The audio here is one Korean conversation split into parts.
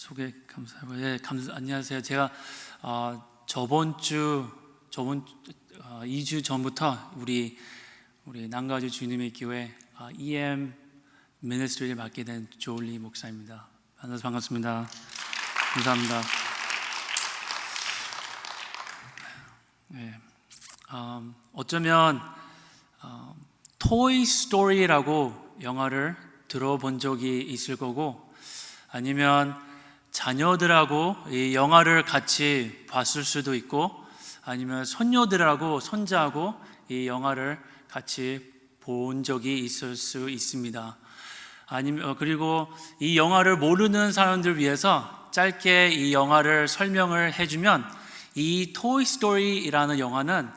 소개 감사하고 예 감사 안녕하세요. 제가 어, 저번 주 저번 어, 2주 전부터 우리 우리 남가주 주님의 교회 어, EM 미니스트리를 맡게 된 조울리 목사입니다. 만나서 반갑습니다. 감사합니다. 네, 음, 어쩌면 어, 토이 스토리라고 영화를 들어본 적이 있을 거고 아니면 자녀들하고 이 영화를 같이 봤을 수도 있고 아니면 손녀들하고 손자하고 이 영화를 같이 본 적이 있을 수 있습니다. 아니면 어, 그리고 이 영화를 모르는 사람들 위해서 짧게 이 영화를 설명을 해주면 이 토이 스토리라는 영화는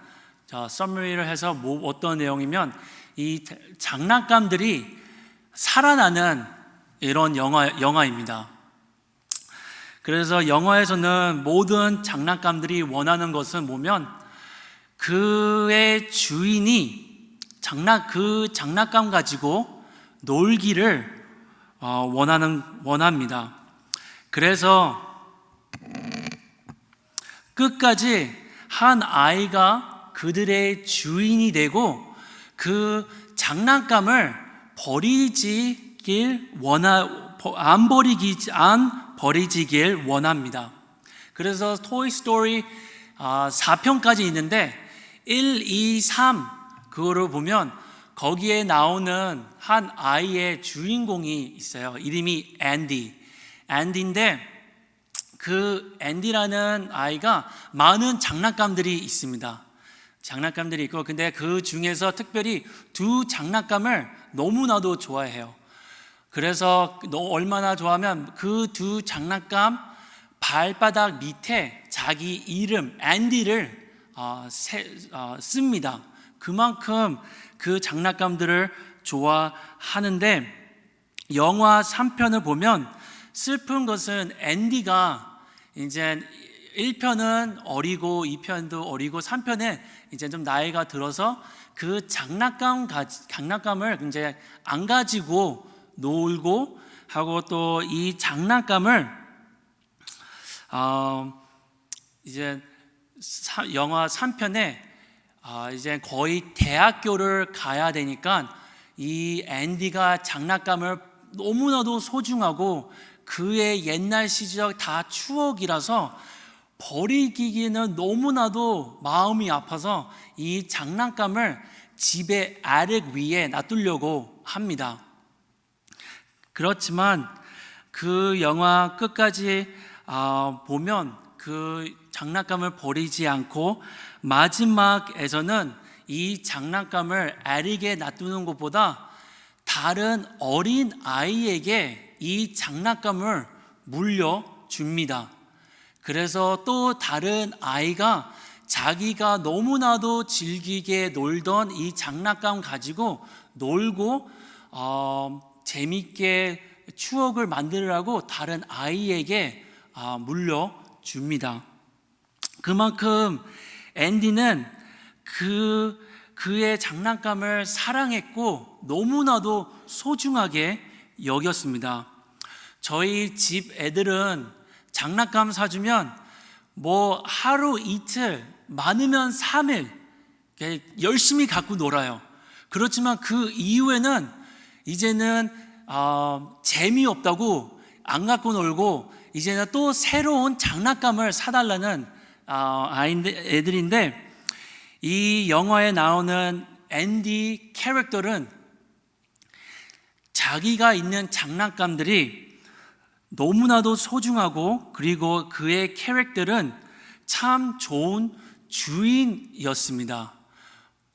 자, 서머리를 해서 뭐 어떤 내용이면 이 장난감들이 살아나는 이런 영화 영화입니다. 그래서 영화에서는 모든 장난감들이 원하는 것은 뭐면 그의 주인이 장난 그 장난감 가지고 놀기를 어, 원하는 원합니다. 그래서 끝까지 한 아이가 그들의 주인이 되고 그 장난감을 버리지길 원하 안 버리기 안 버리지길 원합니다. 그래서 토이 스토리 4편까지 있는데 1, 2, 3 그거를 보면 거기에 나오는 한 아이의 주인공이 있어요. 이름이 앤디. 앤디인데 그 앤디라는 아이가 많은 장난감들이 있습니다. 장난감들이 있고 근데 그 중에서 특별히 두 장난감을 너무나도 좋아해요. 그래서 너 얼마나 좋아하면 그 두 장난감 발바닥 밑에 자기 이름 앤디를 어, 세, 어, 씁니다. 그만큼 그 장난감들을 좋아하는데 영화 3편을 보면 슬픈 것은 앤디가 이제 1편은 어리고 2편도 어리고 3편에 이제 좀 나이가 들어서 그 장난감 장난감을 이제 안 가지고 놀고 하고 또 이 장난감을 어 이제 영화 3편에 어 이제 거의 대학교를 가야 되니까 이 앤디가 장난감을 너무나도 소중하고 그의 옛날 시절 다 추억이라서 버리기는 너무나도 마음이 아파서 이 장난감을 집의 아래 위에 놔두려고 합니다. 그렇지만 그 영화 끝까지 보면 그 장난감을 버리지 않고 마지막에서는 이 장난감을 아리게 놔두는 것보다 다른 어린 아이에게 이 장난감을 물려줍니다. 그래서 또 다른 아이가 자기가 너무나도 즐기게 놀던 이 장난감 가지고 놀고 어, 재밌게 추억을 만들라고 다른 아이에게 어, 물려줍니다. 그만큼 앤디는 그 그의 장난감을 사랑했고 너무나도 소중하게 여겼습니다. 저희 집 애들은 장난감 사주면 뭐 하루 이틀 많으면 3일 열심히 갖고 놀아요. 그렇지만 그 이후에는 이제는 어, 재미없다고 안 갖고 놀고 이제는 또 새로운 장난감을 사달라는 어, 아이인데 애들인데 이 영화에 나오는 앤디 캐릭터는 자기가 있는 장난감들이 너무나도 소중하고 그리고 그의 캐릭터는 참 좋은 주인이었습니다.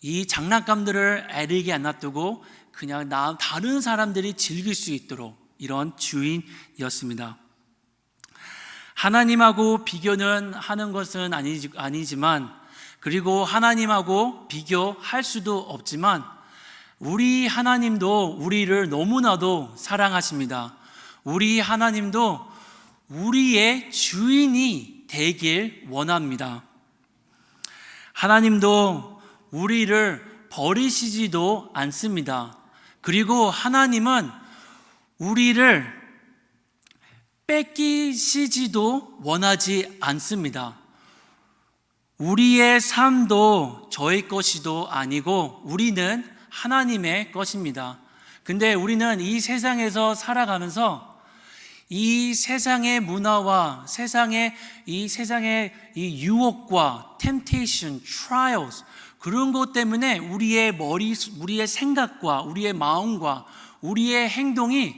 이 장난감들을 애리게 안 놔두고 그냥 나 다른 사람들이 즐길 수 있도록 이런 주인이었습니다. 하나님하고 비교는 하는 것은 아니지, 아니지만 그리고 하나님하고 비교할 수도 없지만 우리 하나님도 우리를 너무나도 사랑하십니다. 우리 하나님도 우리의 주인이 되길 원합니다. 하나님도 우리를 버리시지도 않습니다. 그리고 하나님은 우리를 뺏기시지도 원하지 않습니다. 우리의 삶도 저희 것이도 아니고 우리는 하나님의 것입니다. 근데 우리는 이 세상에서 살아가면서 이 세상의 문화와 세상의 이 세상의 이 유혹과 temptation, trials 그런 것 때문에 우리의 머리 우리의 생각과 우리의 마음과 우리의 행동이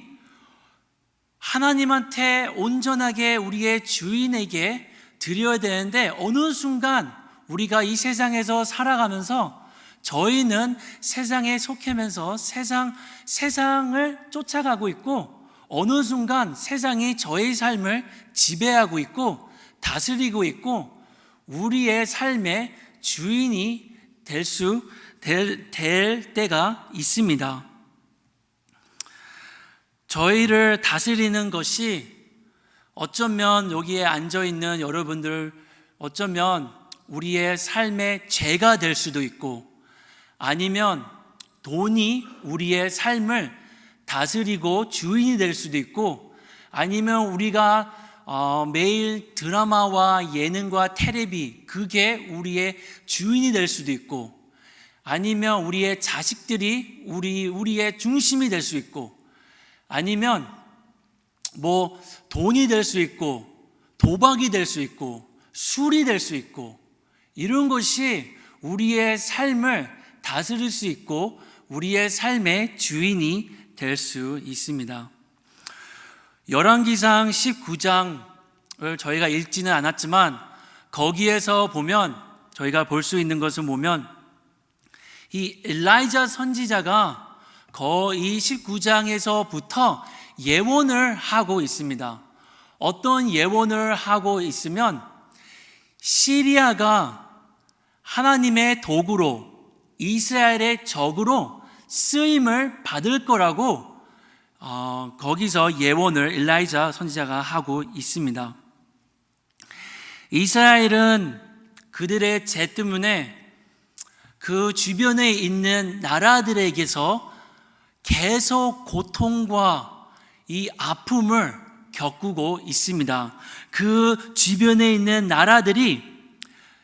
하나님한테 온전하게 우리의 주인에게 드려야 되는데 어느 순간 우리가 이 세상에서 살아가면서 저희는 세상에 속하면서 세상 세상을 쫓아가고 있고 어느 순간 세상이 저의 삶을 지배하고 있고 다스리고 있고 우리의 삶의 주인이 될 수 될, 될 때가 있습니다. 저희를 다스리는 것이 어쩌면 여기에 앉아 있는 여러분들 어쩌면 우리의 삶의 죄가 될 수도 있고 아니면 돈이 우리의 삶을 다스리고 주인이 될 수도 있고 아니면 우리가 어, 매일 드라마와 예능과 테레비 그게 우리의 주인이 될 수도 있고 아니면 우리의 자식들이 우리 우리의 중심이 될 수 있고 아니면 뭐 돈이 될 수 있고 도박이 될 수 있고 술이 될 수 있고 이런 것이 우리의 삶을 다스릴 수 있고 우리의 삶의 주인이 될 수 있습니다. 열왕기상 19장을 저희가 읽지는 않았지만 거기에서 보면 저희가 볼 수 있는 것을 보면 이 엘라이자 선지자가 거의 19장에서부터 예언을 하고 있습니다. 어떤 예언을 하고 있으면 시리아가 하나님의 도구로 이스라엘의 적으로 쓰임을 받을 거라고 어, 거기서 예언을 엘라이자 선지자가 하고 있습니다. 이스라엘은 그들의 죄 때문에 그 주변에 있는 나라들에게서 계속 고통과 이 아픔을 겪고 있습니다. 그 주변에 있는 나라들이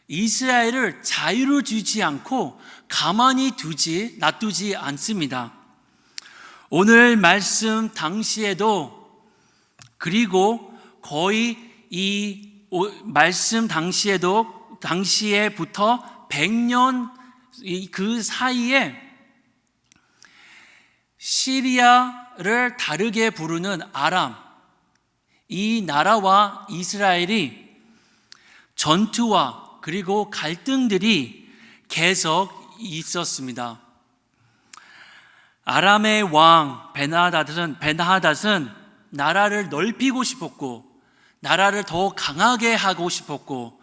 이스라엘을 자유를 주지 않고 가만히 두지 놔두지 않습니다. 오늘 말씀 당시에도 그리고 거의 이 말씀 당시에도 당시에부터 100년 그 사이에 시리아를 다르게 부르는 아람 이 나라와 이스라엘이 전투와 그리고 갈등들이 계속 있었습니다. 아람의 왕 베나하닷은 베나하닷은 나라를 넓히고 싶었고 나라를 더 강하게 하고 싶었고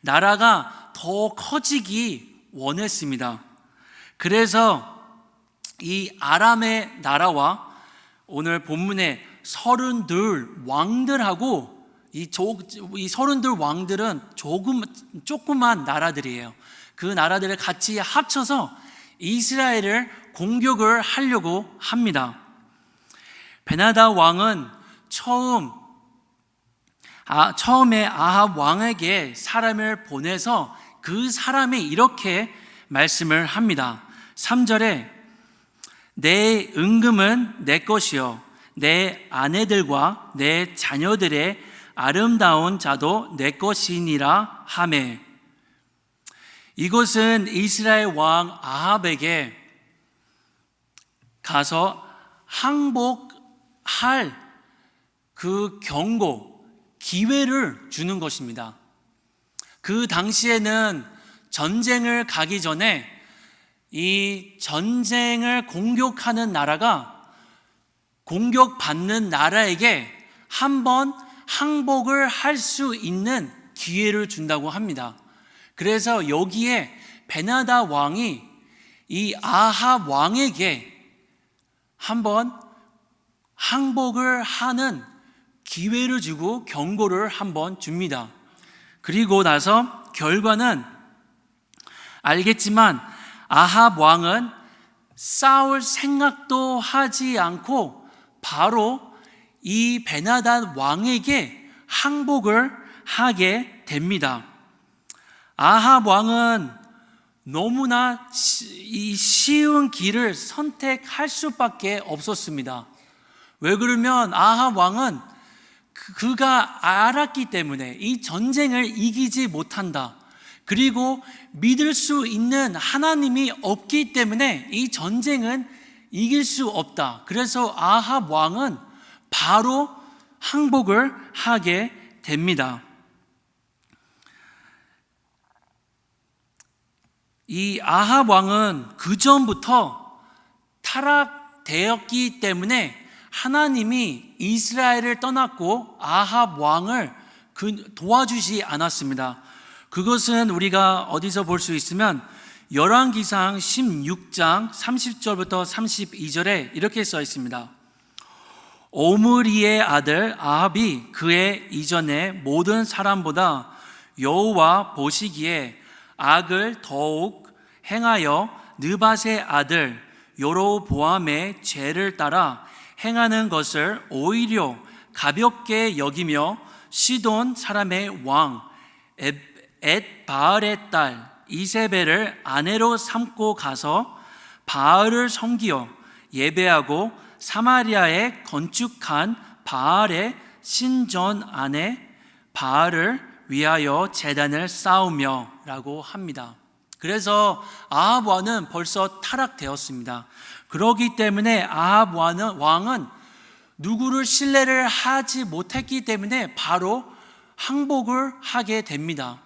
나라가 더 커지기 원했습니다. 그래서 이 아람의 나라와 오늘 본문의 서른둘 왕들하고 이, 조, 이 왕들은 조금 조그만 나라들이에요. 그 나라들을 같이 합쳐서 이스라엘을 공격을 하려고 합니다. 베나다 왕은 처음 아, 처음에 아합 왕에게 사람을 보내서 그 사람이 이렇게 말씀을 합니다. 3절에 내 은금은 내 것이요 내 아내들과 내 자녀들의 아름다운 자도 내 것이니라 하매 이것은 이스라엘 왕 아합에게 가서 항복할 그 경고, 기회를 주는 것입니다. 그 당시에는 전쟁을 가기 전에 이 전쟁을 공격하는 나라가 공격받는 나라에게 한번 항복을 할 수 있는 기회를 준다고 합니다. 그래서 여기에 베나다 왕이 이 아합 왕에게 한번 항복을 하는 기회를 주고 경고를 한번 줍니다. 그리고 나서 결과는 알겠지만 아합 왕은 싸울 생각도 하지 않고 바로 이 베나단 왕에게 항복을 하게 됩니다. 아합 왕은 너무나 시- 이 쉬운 길을 선택할 수밖에 없었습니다. 왜 그러면 아합 왕은 그- 그가 알았기 때문에 이 전쟁을 이기지 못한다. 그리고 믿을 수 있는 하나님이 없기 때문에 이 전쟁은 이길 수 없다. 그래서 아합 왕은 바로 항복을 하게 됩니다. 이 아합 왕은 그 전부터 타락되었기 때문에 하나님이 이스라엘을 떠났고 아합 왕을 그 도와주지 않았습니다. 그것은 우리가 어디서 볼 수 있으면 열왕기상 16장 30절부터 32절에 이렇게 써 있습니다. 오므리의 아들 아합이 그의 이전에 모든 사람보다 여호와 보시기에 악을 더욱 행하여 느밧의 아들 여로보암의 죄를 따라 행하는 것을 오히려 가볍게 여기며 시돈 사람의 왕 엣바알의 딸 이세벨을 아내로 삼고 가서 바알을 섬기어 예배하고 사마리아에 건축한 바알의 신전 안에 바알을 위하여 재단을 쌓으며 라고 합니다. 그래서 아합 왕은 벌써 타락되었습니다. 그러기 때문에 아합 왕은, 누구를 신뢰를 하지 못했기 때문에 바로 항복을 하게 됩니다.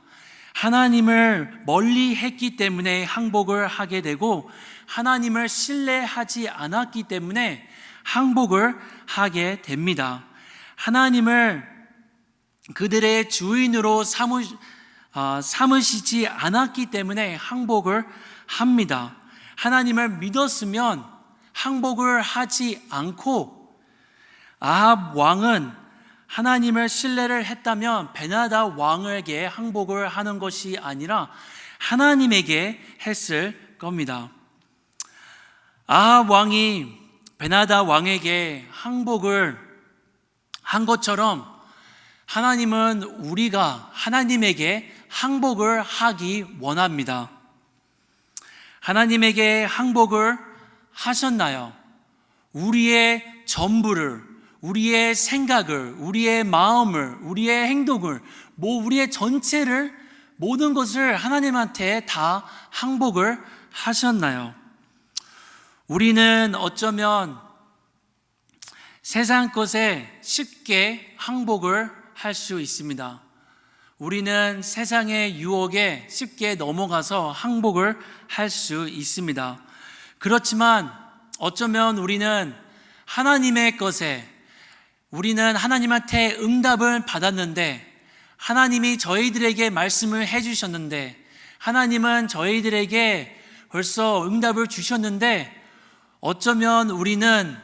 하나님을 멀리 했기 때문에 항복을 하게 되고 하나님을 신뢰하지 않았기 때문에 항복을 하게 됩니다. 하나님을 그들의 주인으로 삼으, 아, 삼으시지 않았기 때문에 항복을 합니다. 하나님을 믿었으면 항복을 하지 않고 아합 왕은 하나님을 신뢰를 했다면 베나다 왕에게 항복을 하는 것이 아니라 하나님에게 했을 겁니다. 아합 왕이 베나다 왕에게 항복을 한 것처럼 하나님은 우리가 하나님에게 항복을 하기 원합니다. 하나님에게 항복을 하셨나요? 우리의 전부를, 우리의 생각을, 우리의 마음을, 우리의 행동을, 뭐 우리의 전체를 모든 것을 하나님한테 다 항복을 하셨나요? 우리는 어쩌면 세상 것에 쉽게 항복을 할 수 있습니다. 우리는 세상의 유혹에 쉽게 넘어가서 항복을 할 수 있습니다. 그렇지만 어쩌면 우리는 하나님의 것에 우리는 하나님한테 응답을 받았는데 하나님이 저희들에게 말씀을 해주셨는데 하나님은 저희들에게 벌써 응답을 주셨는데 어쩌면 우리는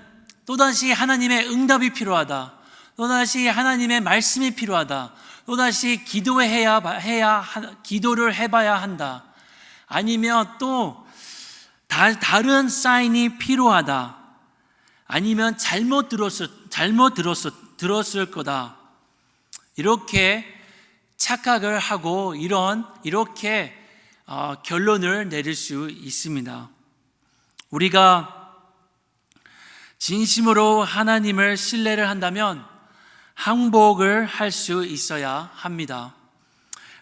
또다시 하나님의 응답이 필요하다. 또다시 하나님의 말씀이 필요하다. 또다시 기도해야 해야 기도를 해봐야 한다. 아니면 또 다, 다른 사인이 필요하다. 아니면 잘못 들었을 잘못 들었을 들었을 거다. 이렇게 착각을 하고 이런 이렇게 어, 결론을 내릴 수 있습니다. 우리가 진심으로 하나님을 신뢰를 한다면 항복을 할 수 있어야 합니다.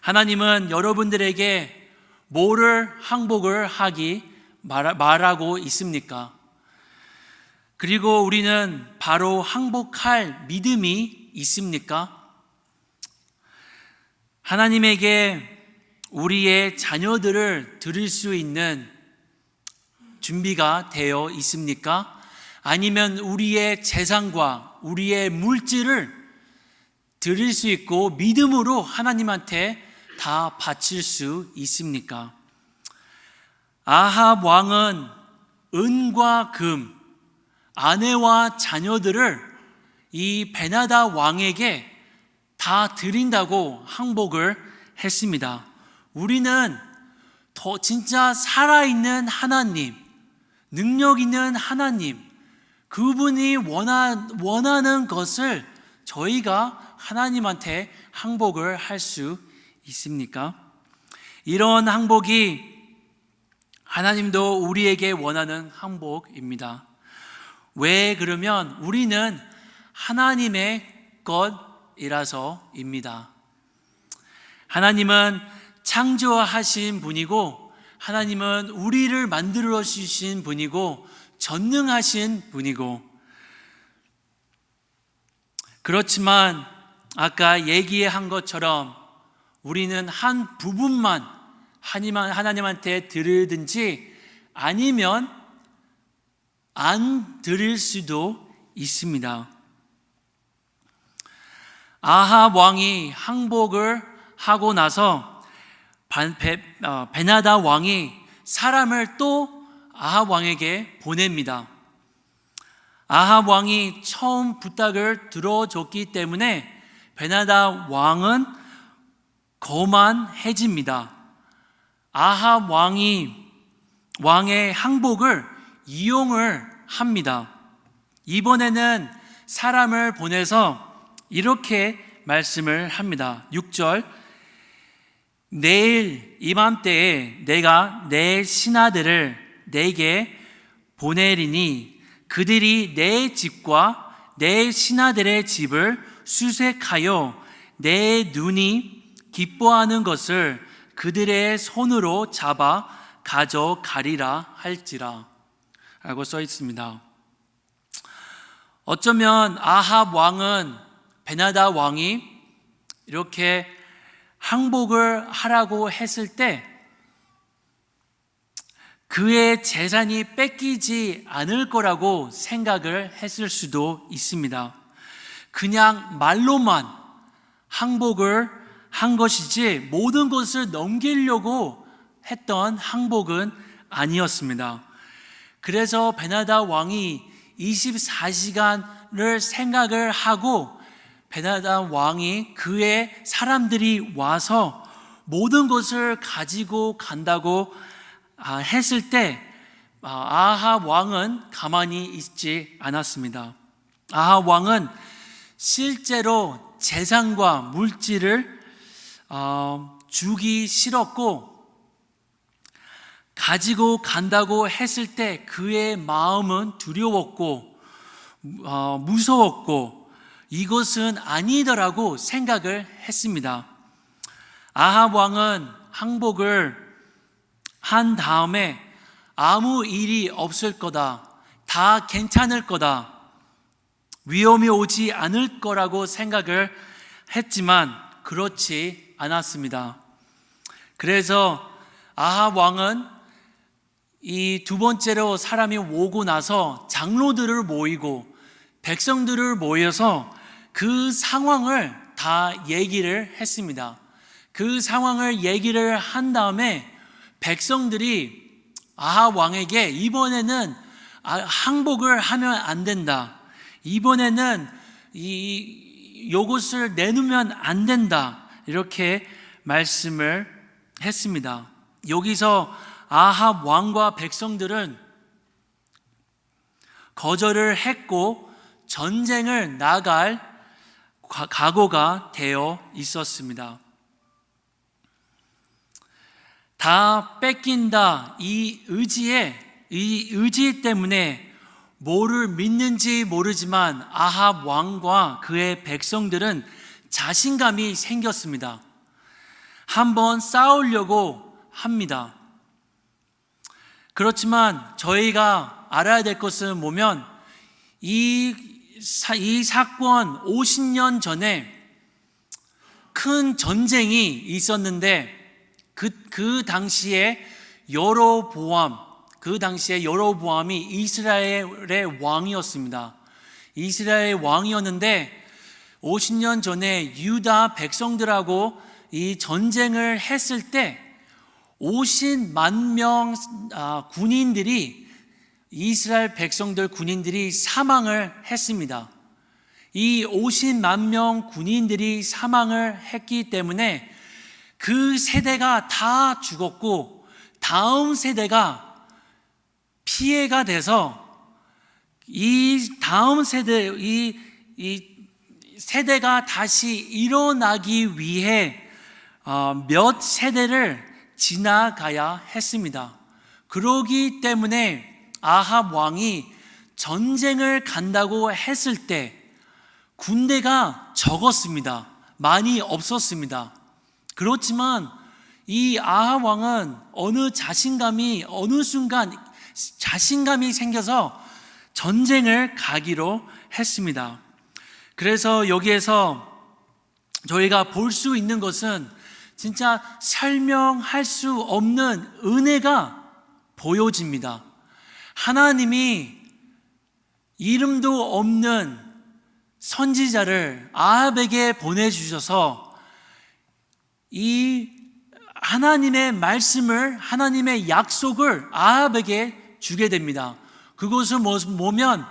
하나님은 여러분들에게 뭐를 항복을 하기 말하고 있습니까? 그리고 우리는 바로 항복할 믿음이 있습니까? 하나님에게 우리의 자녀들을 드릴 수 있는 준비가 되어 있습니까? 아니면 우리의 재산과 우리의 물질을 드릴 수 있고 믿음으로 하나님한테 다 바칠 수 있습니까? 아합 왕은 은과 금, 아내와 자녀들을 이 베나다 왕에게 다 드린다고 항복을 했습니다. 우리는 더 진짜 살아있는 하나님, 능력 있는 하나님, 그분이 원하, 원하는 것을 저희가 하나님한테 항복을 할 수 있습니까? 이런 항복이 하나님도 우리에게 원하는 항복입니다. 왜 그러면 우리는 하나님의 것이라서입니다. 하나님은 창조하신 분이고 하나님은 우리를 만들어 주신 분이고 전능하신 분이고 그렇지만 아까 얘기한 것처럼 우리는 한 부분만 하나님한테 들으든지 아니면 안 들을 수도 있습니다. 아합 왕이 항복을 하고 나서 어, 베나다 왕이 사람을 또 아합 왕에게 보냅니다. 아합 왕이 처음 부탁을 들어줬기 때문에 베나다 왕은 거만해집니다. 아합 왕이 왕의 항복을 이용을 합니다. 이번에는 사람을 보내서 이렇게 말씀을 합니다. 6절 내일 이맘때에 내가 내 신하들을 내게 보내리니 그들이 내 집과 내 신하들의 집을 수색하여 내 눈이 기뻐하는 것을 그들의 손으로 잡아 가져가리라 할지라 라고 써 있습니다. 어쩌면 아합 왕은 베나다 왕이 이렇게 항복을 하라고 했을 때 그의 재산이 뺏기지 않을 거라고 생각을 했을 수도 있습니다. 그냥 말로만 항복을 한 것이지 모든 것을 넘기려고 했던 항복은 아니었습니다. 그래서 베나다 왕이 24시간을 생각을 하고 베나다 왕이 그의 사람들이 와서 모든 것을 가지고 간다고 아, 했을 때 아, 아합 왕은 가만히 있지 않았습니다. 아합 왕은 실제로 재산과 물질을 어, 주기 싫었고 가지고 간다고 했을 때 그의 마음은 두려웠고 어, 무서웠고 이것은 아니더라고 생각을 했습니다. 아합 왕은 항복을 한 다음에 아무 일이 없을 거다. 다 괜찮을 거다. 위험이 오지 않을 거라고 생각을 했지만 그렇지 않았습니다. 그래서 아합 왕은 이 두 번째로 사람이 오고 나서 장로들을 모이고 백성들을 모여서 그 상황을 다 얘기를 했습니다. 그 상황을 얘기를 한 다음에 백성들이 아합 왕에게 이번에는 아, 항복을 하면 안 된다. 이번에는 이 요것을 내놓으면 안 된다. 이렇게 말씀을 했습니다. 여기서 아합 왕과 백성들은 거절을 했고 전쟁을 나갈 각오가 되어 있었습니다. 다 뺏긴다 이 의지에 이 의지 때문에 뭐를 믿는지 모르지만 아합 왕과 그의 백성들은 자신감이 생겼습니다. 한번 싸우려고 합니다. 그렇지만 저희가 알아야 될 것은 뭐면 이, 이 사건 50년 전에 큰 전쟁이 있었는데 그, 그 당시에 여로보암 그 당시에 여로보암이 이스라엘의 왕이었습니다. 이스라엘 왕이었는데 50년 전에 유다 백성들하고 이 전쟁을 했을 때 50만 명 아, 군인들이 이스라엘 백성들 군인들이 사망을 했습니다. 이 50만 명 군인들이 사망을 했기 때문에 그 세대가 다 죽었고 다음 세대가 피해가 돼서 이 다음 세대 이, 이 세대가 다시 일어나기 위해 어, 몇 세대를 지나가야 했습니다. 그러기 때문에 아합 왕이 전쟁을 간다고 했을 때 군대가 적었습니다. 많이 없었습니다. 그렇지만 이 아합 왕은 어느 자신감이 어느 순간 자신감이 생겨서 전쟁을 가기로 했습니다. 그래서 여기에서 저희가 볼 수 있는 것은 진짜 설명할 수 없는 은혜가 보여집니다. 하나님이 이름도 없는 선지자를 아합에게 보내주셔서 이 하나님의 말씀을 하나님의 약속을 아합에게 주게 됩니다. 그것은 뭐- 뭐면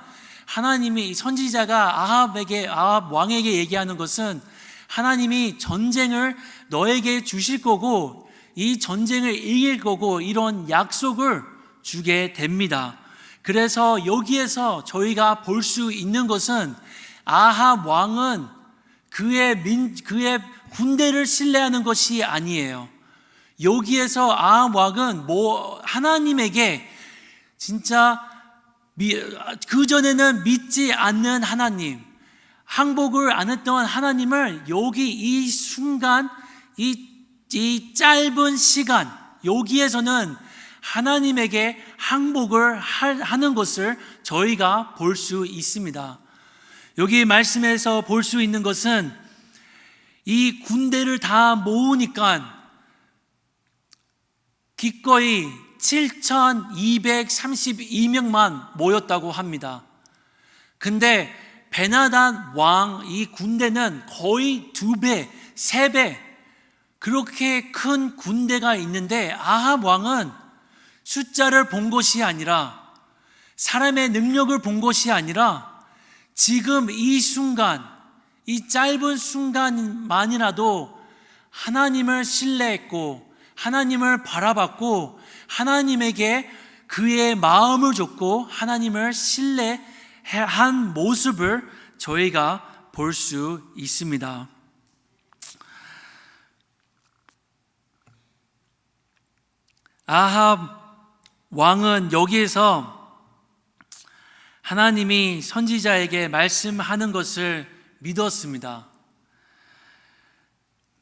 하나님이 선지자가 아합에게 아합 왕에게 얘기하는 것은 하나님이 전쟁을 너에게 주실 거고 이 전쟁을 이길 거고 이런 약속을 주게 됩니다. 그래서 여기에서 저희가 볼 수 있는 것은 아합 왕은 그의 민 그의 군대를 신뢰하는 것이 아니에요. 여기에서 아합 왕은 뭐 하나님에게 진짜 그 전에는 믿지 않는 하나님, 항복을 안 했던 하나님을 여기 이 순간, 이, 이 짧은 시간, 여기에서는 하나님에게 항복을 하는 것을 저희가 볼 수 있습니다. 여기 말씀에서 볼 수 있는 것은 이 군대를 다 모으니까 기꺼이 7,232명만 모였다고 합니다. 근데 베나단 왕 이 군대는 거의 두 배, 세 배, 그렇게 큰 군대가 있는데 아합 왕은 숫자를 본 것이 아니라 사람의 능력을 본 것이 아니라 지금 이 순간, 이 짧은 순간만이라도 하나님을 신뢰했고 하나님을 바라봤고 하나님에게 그의 마음을 줬고 하나님을 신뢰한 모습을 저희가 볼 수 있습니다. 아합 왕은 여기에서 하나님이 선지자에게 말씀하는 것을 믿었습니다.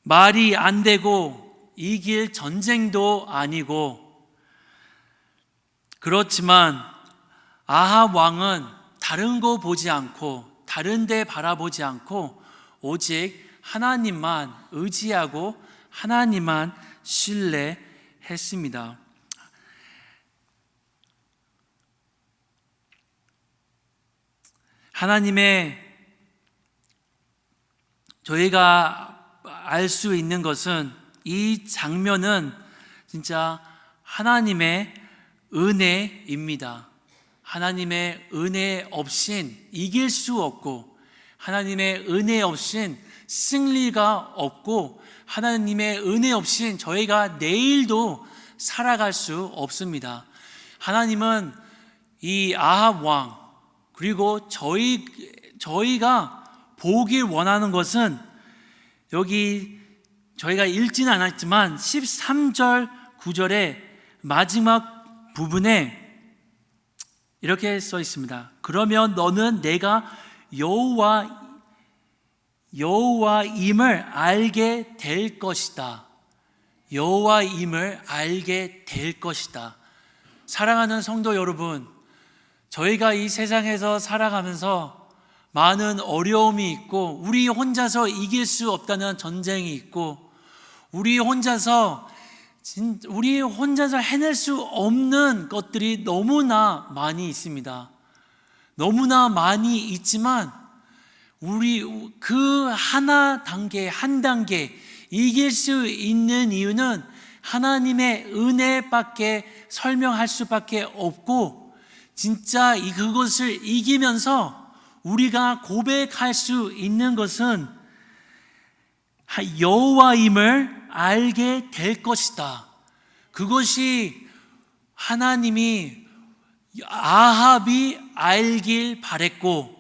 말이 안 되고 이길 전쟁도 아니고 그렇지만 아합 왕은 다른 거 보지 않고 다른 데 바라보지 않고 오직 하나님만 의지하고 하나님만 신뢰했습니다. 하나님의 저희가 알 수 있는 것은 이 장면은 진짜 하나님의 은혜입니다. 하나님의 은혜 없인 이길 수 없고 하나님의 은혜 없인 승리가 없고 하나님의 은혜 없인 저희가 내일도 살아갈 수 없습니다. 하나님은 이 아합 왕 그리고 저희 저희가 보길 원하는 것은 여기 저희가 읽지는 않았지만 13절 9절의 마지막 부분에 이렇게 써 있습니다. 그러면 너는 내가 여호와 여호와임을 알게 될 것이다. 여호와임을 알게 될 것이다. 사랑하는 성도 여러분, 저희가 이 세상에서 살아가면서 많은 어려움이 있고 우리 혼자서 이길 수 없다는 전쟁이 있고 우리 혼자서 우리 혼자서 해낼 수 없는 것들이 너무나 많이 있습니다. 너무나 많이 있지만 우리 그 하나 단계 한 단계 이길 수 있는 이유는 하나님의 은혜밖에 설명할 수밖에 없고 진짜 그것을 이기면서 우리가 고백할 수 있는 것은 여호와임을 알게 될 것이다. 그것이 하나님이 아합이 알길 바랬고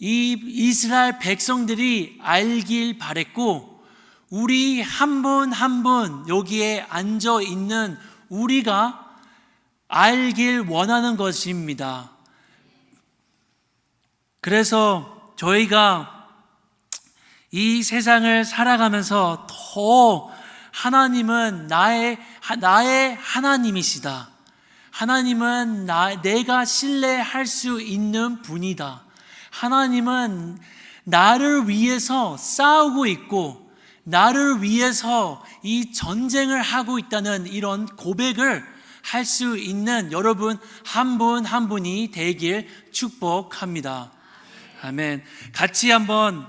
이 이스라엘 백성들이 알길 바랬고 우리 한 분 한 분 여기에 앉아 있는 우리가 알길 원하는 것입니다. 그래서 저희가 이 세상을 살아가면서 더 하나님은 나의 나의 하나님이시다. 하나님은 나, 내가 신뢰할 수 있는 분이다. 하나님은 나를 위해서 싸우고 있고, 나를 위해서 이 전쟁을 하고 있다는 이런 고백을 할 수 있는 여러분 한 분한 분이 되길 축복합니다. 아멘. 같이 한번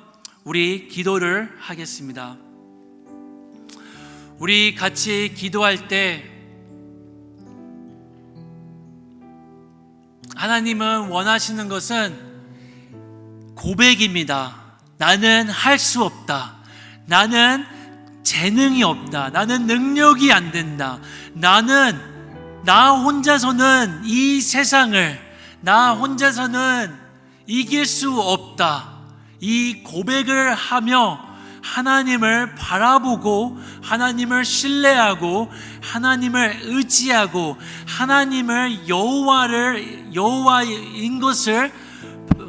우리 기도를 하겠습니다. 우리 같이 기도할 때 하나님은 원하시는 것은 고백입니다. 나는 할 수 없다. 나는 재능이 없다. 나는 능력이 안 된다. 나는 나 혼자서는 이 세상을 나 혼자서는 이길 수 없다. 이 고백을 하며 하나님을 바라보고 하나님을 신뢰하고 하나님을 의지하고 하나님을 여호와를 여호와인 것을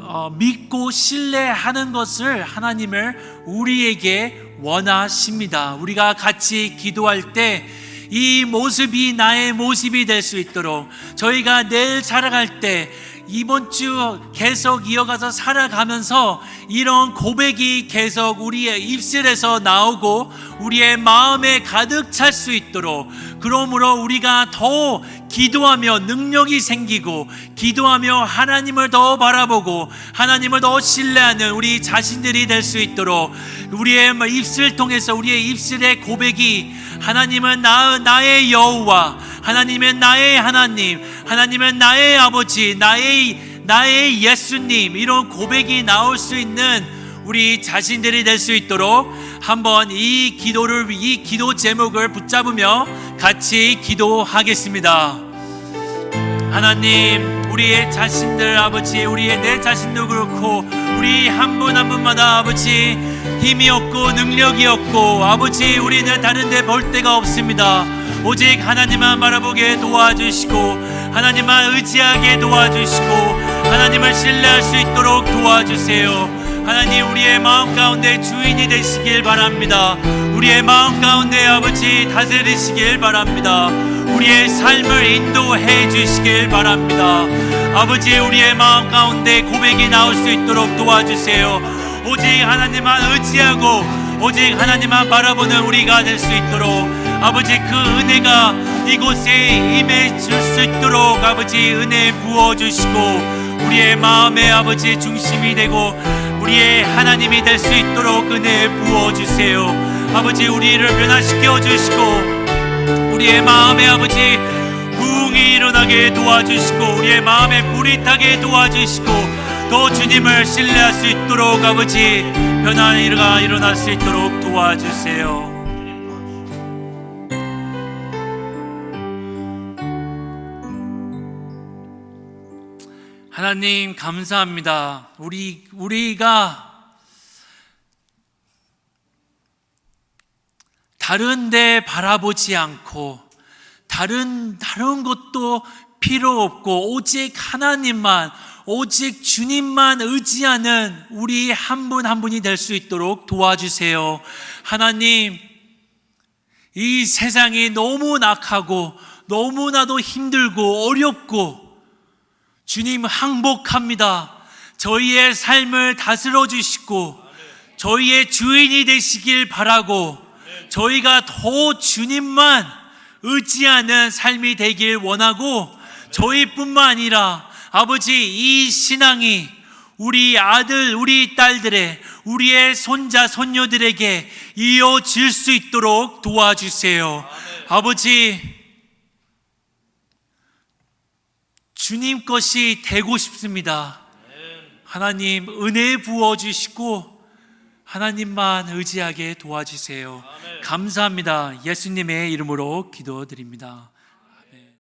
어, 믿고 신뢰하는 것을 하나님을 우리에게 원하십니다. 우리가 같이 기도할 때 이 모습이 나의 모습이 될 수 있도록 저희가 내일 살아갈 때 이번 주 계속 이어가서 살아가면서 이런 고백이 계속 우리의 입술에서 나오고 우리의 마음에 가득 찰 수 있도록 그러므로 우리가 더 기도하며 능력이 생기고 기도하며 하나님을 더 바라보고 하나님을 더 신뢰하는 우리 자신들이 될 수 있도록 우리의 입술 통해서 우리의 입술의 고백이 하나님은 나, 나의 여호와 하나님은 나의 하나님 하나님은 나의 아버지 나의 나의 예수님 이런 고백이 나올 수 있는 우리 자신들이 될 수 있도록 한번 이 기도를 이 기도 제목을 붙잡으며 같이 기도하겠습니다. 하나님, 우리의 자신들 아버지, 우리의 내 자신도 그렇고 우리 한 분 한 분마다 아버지 힘이 없고 능력이 없고 아버지 우리는 다른 데 볼 데가 없습니다. 오직 하나님만 바라보게 도와주시고 하나님만 의지하게 도와주시고 하나님을 신뢰할 수 있도록 도와주세요. 하나님 우리의 마음 가운데 주인이 되시길 바랍니다. 우리의 마음 가운데 아버지 다스리시길 바랍니다. 우리의 삶을 인도해 주시길 바랍니다. 아버지 우리의 마음 가운데 고백이 나올 수 있도록 도와주세요. 오직 하나님만 의지하고 오직 하나님만 바라보는 우리가 될 수 있도록 아버지 그 은혜가 이곳에 임해 줄 수 있도록 아버지 은혜 부어 주시고 우리의 마음의 아버지 중심이 되고 우리의 하나님이 될 수 있도록 은혜 부어 주세요. 아버지 우리를 변화시켜 주시고 우리의 마음의 아버지 부흥이 일어나게 도와주시고 우리의 마음에 불이 타게 도와주시고 또 주님을 신뢰할 수 있도록 아버지 변화가 일어날 수 있도록 도와주세요. 하나님 감사합니다. 우리 우리가 다른 데 바라보지 않고 다른 다른 것도 필요 없고 오직 하나님만 오직 주님만 의지하는 우리 한 분한 분이 될 수 있도록 도와주세요. 하나님 이 세상이 너무 낙하고 너무나도 힘들고 어렵고 주님 항복합니다. 저희의 삶을 다스려 주시고 저희의 주인이 되시길 바라고 저희가 더 주님만 의지하는 삶이 되길 원하고 저희뿐만 아니라 아버지 이 신앙이 우리 아들 우리 딸들의 우리의 손자 손녀들에게 이어질 수 있도록 도와주세요. 아버지 주님 것이 되고 싶습니다. 하나님 은혜 부어 주시고 하나님만 의지하게 도와주세요. 감사합니다. 예수님의 이름으로 기도드립니다.